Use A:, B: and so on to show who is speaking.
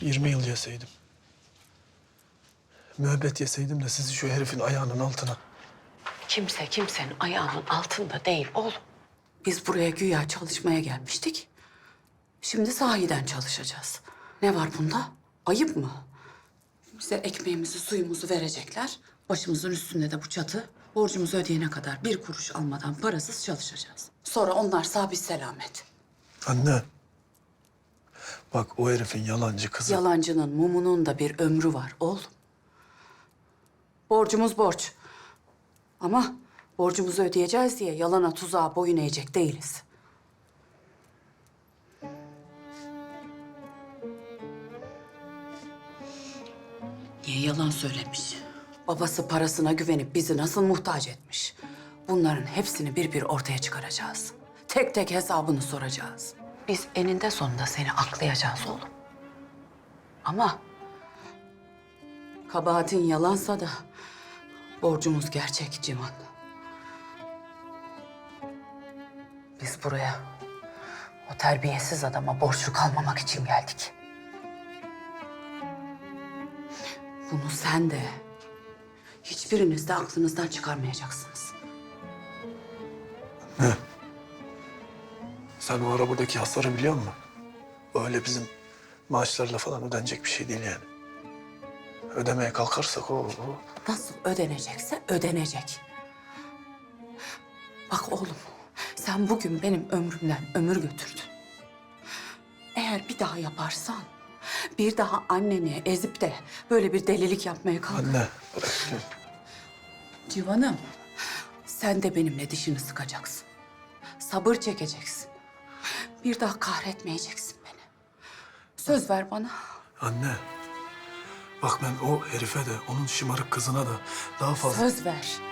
A: 20 yıl yeseydim. Müebbet yeseydim de sizi şu herifin ayağının altına.
B: Kimse kimsenin ayağının altında değil oğlum.
C: Biz buraya güya çalışmaya gelmiştik. Şimdi sahiden çalışacağız. Ne var bunda? Ayıp mı? Bize ekmeğimizi, suyumuzu verecekler. Başımızın üstünde de bu çatı. Borcumuzu ödeyene kadar bir kuruş almadan parasız çalışacağız. Sonra onlar sabit selamet.
A: Anne. Bak o herifin yalancı kızı.
C: Yalancının mumunun da bir ömrü var oğlum. Borcumuz borç. Ama borcumuzu ödeyeceğiz diye yalana tuzağa boyun eğecek değiliz. Niye yalan söylemiş? Babası parasına güvenip bizi nasıl muhtaç etmiş? Bunların hepsini bir bir ortaya çıkaracağız. Tek tek hesabını soracağız.
B: Biz eninde sonunda seni aklayacağız oğlum. Ama
C: Kabahatin yalansa da borcumuz gerçek Civan.
B: biz buraya o terbiyesiz adama borçlu kalmamak için geldik.
C: Bunu sen de hiçbiriniz de aklınızdan çıkarmayacaksınız.
A: Sen o arabadaki hasarı biliyor musun? Öyle bizim maaşlarla falan ödenecek bir şey değil yani. Ödemeye kalkarsak o, o
C: Nasıl ödenecekse ödenecek. Bak oğlum, sen bugün benim ömrümden ömür götürdün. Eğer bir daha yaparsan, bir daha anneni ezip de böyle bir delilik yapmaya kalk.
A: Anne bırak.
C: Civan'ım, sen de benimle dişini sıkacaksın. Sabır çekeceksin. Bir daha kahretmeyeceksin beni. Söz ver bana.
A: Anne. Bak ben o herife de onun şımarık kızına da daha fazla...
C: Söz ver.